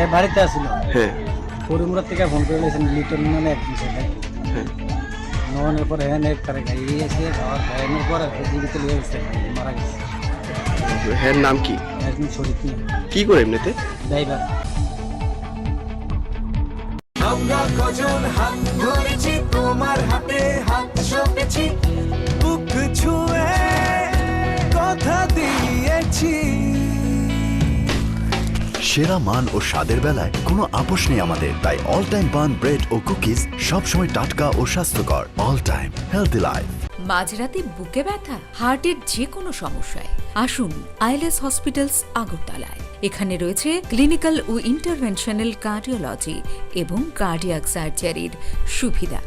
এ বাড়িতে আসছিল হ্যাঁ। থেকে ফোন করে নিয়েছেন লিটন মানে একজন সেটা হ্যাঁ। পরে হ্যাঁ এক তারে গাড়ি এসে যাওয়ার ভয়ানের পরে জীবিত লিয়ে গেছে মারা গেছে। হ্যাঁ নাম কি? একদিন শরীর কি করে এমনিতে? ড্রাইভার। আমরা কজন হাত ধরেছি তোমার হাতে হাত সপেছি বুক ছুঁয়ে কথা দিয়েছি। সেরা মান ও স্বাদের বেলায় কোনো আপোষ নেই আমাদের। তাই অল টাইম পান ব্রেড ও কুকিজ সবসময় টাটকা ও স্বাস্থ্যকর। অল টাইম হেলদি লাইফ মাঝরাতে বুকে ব্যথা, হার্টের যে কোনো সমস্যায়। আসুন আইলেস হসপিটালস আগরতলায়। এখানে রয়েছে ক্লিনিক্যাল ও ইন্টারভেনশনাল কার্ডিওলজি এবং কার্ডিয়াক সার্জারির সুবিধা।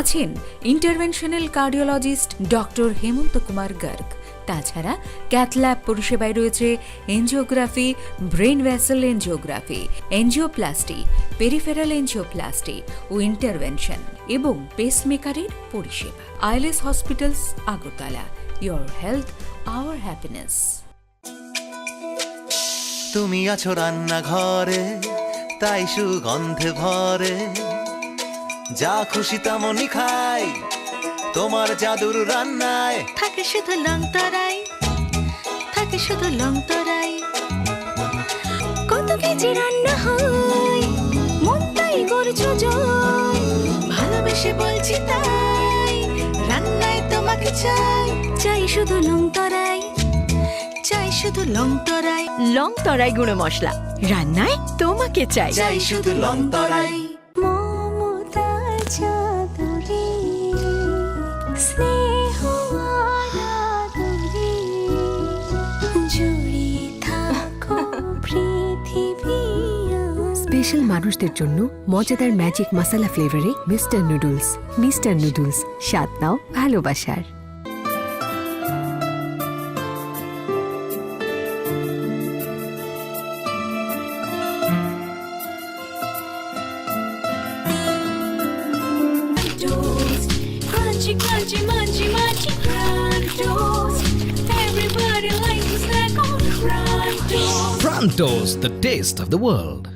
আছেন interventional cardiologist doctor Hemant Kumar Garg. তাছাড়া ক্যাথল্যাব পরিষেবায় রয়েছে angiography brain vessel angiography, angioplasty, peripheral angioplasty ও ইন্টারভেনশন এবং পেসমেকারের পরিষেবা। ILS hospitals, Agartala. Your health our happiness তুমি আছো রান্নাঘরে, তাই সুগন্ধে ভরে। যা খুশি তেমনই খাই তোমার জাদুর রান্নায়। থাকে শুধু লং তরাই থাকে শুধু লং তরাই। কত কেজি রান্না হয় মন তাই করছ জয়। ভালোবেসে বলছি তাই রান্নায় তোমাকে চাই। চাই শুধু লং তরাই চাই শুধু লং তরাই। লং তরাই গুঁড়ো মশলা রান্নায় তোমাকে চাই। চাই শুধু লং তরাই। স্পেশাল মানুষদের জন্য মজাদার ম্যাজিক মশলা ফ্লেভারে মিস্টার নুডলস মিস্টার নুডলস স্বাদ নাও ভালোবাসার। Toast, the taste of the world.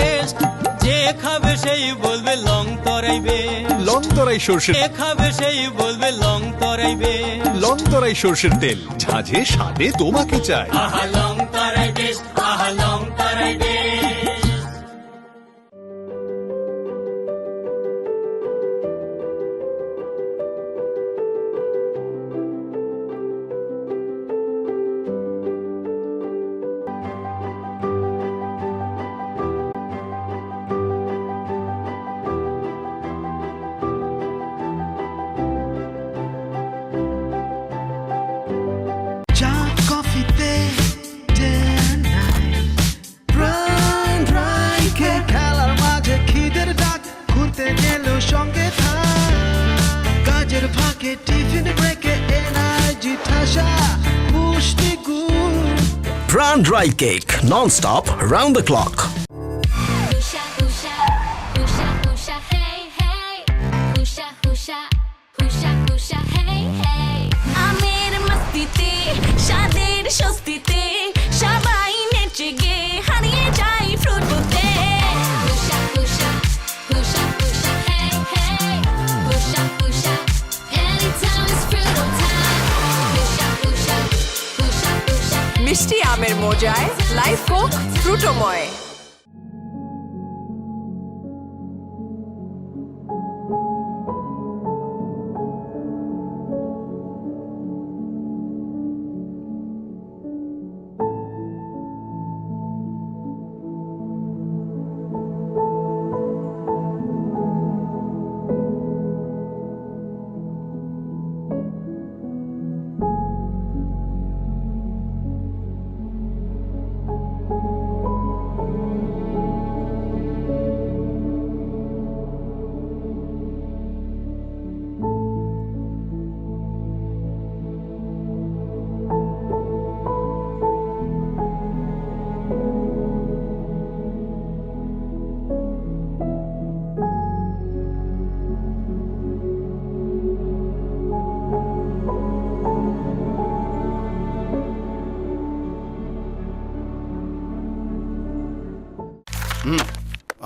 খাবে সেই বলবে লং তরাইবে। লং তরাই সর্ষের এ খাবে সেই বলবে লং তরাইবে। লং তরাই সর্ষের তেল। ঝাঁঝে স্বাদে তোমাকে চাই। আহা লং তরাই বেশ ফাঁকে টিফিন ব্রেকে এনার্জি ঠাসা পুষ্টি গুণ Prawn dry cake, non-stop, round the clock. আমের মজায় লাইফ কোক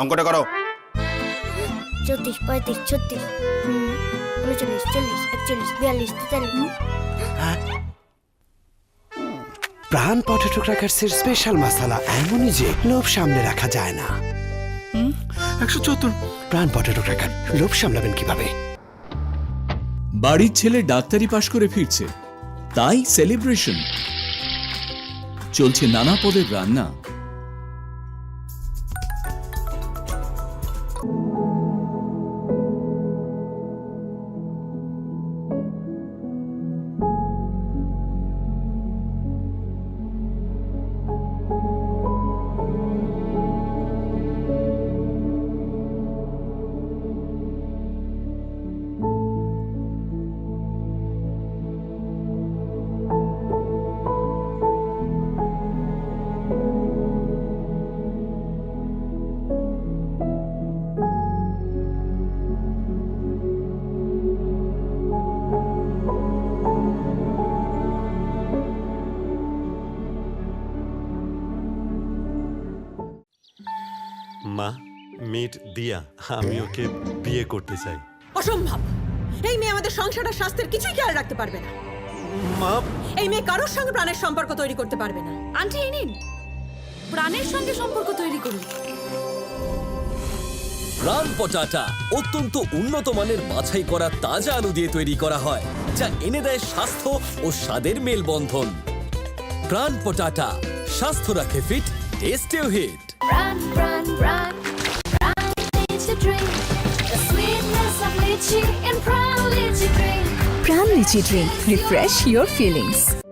অঙ্কটা করো। চৌত্রিশ পঁয়ত্রিশ ছত্রিশ। উনচল্লিশ চল্লিশ একচল্লিশ বিয়াল্লিশ তেতাল্লিশ। প্রাণ পটেটো ক্র্যাকার্সের স্পেশাল মশলা এমনই যে লোভ সামনে রাখা যায় না। একশো চুয়াত্তর। প্রাণ পটেটো ক্র্যাকার লোভ সামলাবেন কীভাবে? বাড়ির ছেলে ডাক্তারি পাশ করে ফিরছে তাই সেলিব্রেশন চলছে নানা পদের রান্না। মা মিট দিয়া আমি ওকে বিয়ে করতে চাই। অসম্ভব! এই মেয়ে আমাদের সংসার আর স্বাস্থ্যের কিছুই খেয়াল রাখতে পারবে না। মা! এই মেয়ে কারোর সঙ্গে প্রাণের সম্পর্ক তৈরি করতে পারবে না। আন্টি এই নিন। প্রাণের সঙ্গে সম্পর্ক তৈরি করুন। প্রাণ পটাটা অত্যন্ত উন্নত মানের বাছাই করা তাজা আলু দিয়ে তৈরি করা হয় যা এনে দেয় স্বাস্থ্য ও স্বাদের মেলবন্ধন। প্রাণ পটাটা স্বাস্থ্য রাখে fit টেস্টেও hit. Run, run, run, run, lychee drink. The sweetness of lychee in Pran lychee drink. Pran lychee drink. Refresh your feelings.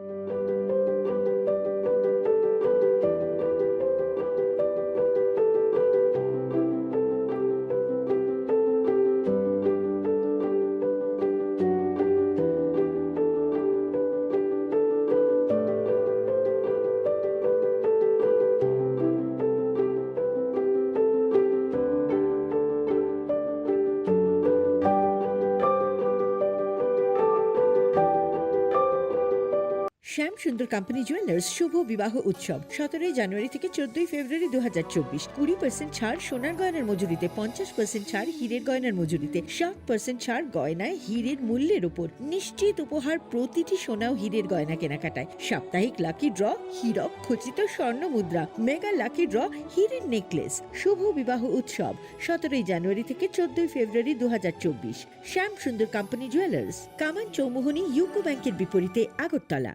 Shyam Sundar company jewellers শুভ বিবাহ উৎসব। সতেরোই জানুয়ারি থেকে চোদ্দই ফেব্রুয়ারি দু হাজার চব্বিশ। কুড়ি পার্সেন্ট ছাড় সোনার গয়নার মজুরিতে, পঞ্চাশ পার্সেন্ট ছাড় হীরের গয়নার মজুরিতে, ষাট পার্সেন্ট ছাড় গয়নায় হীরের মূল্যের উপর। নিশ্চিত উপহার প্রতিটি সোনা ও হীরের গয়না কেনাকাটায়। সাপ্তাহিক লাকি ড্র হীরক খচিত স্বর্ণ মুদ্রা মেগা লাকি ড্র হীরের নেকলেস শুভ বিবাহ উৎসব, সতেরোই জানুয়ারি থেকে চোদ্দই ফেব্রুয়ারি দু হাজার চব্বিশ। শ্যাম সুন্দর কোম্পানি জুয়েলার্স কামান চৌমোহনী ইউকো ব্যাংকের বিপরীতে আগরতলা।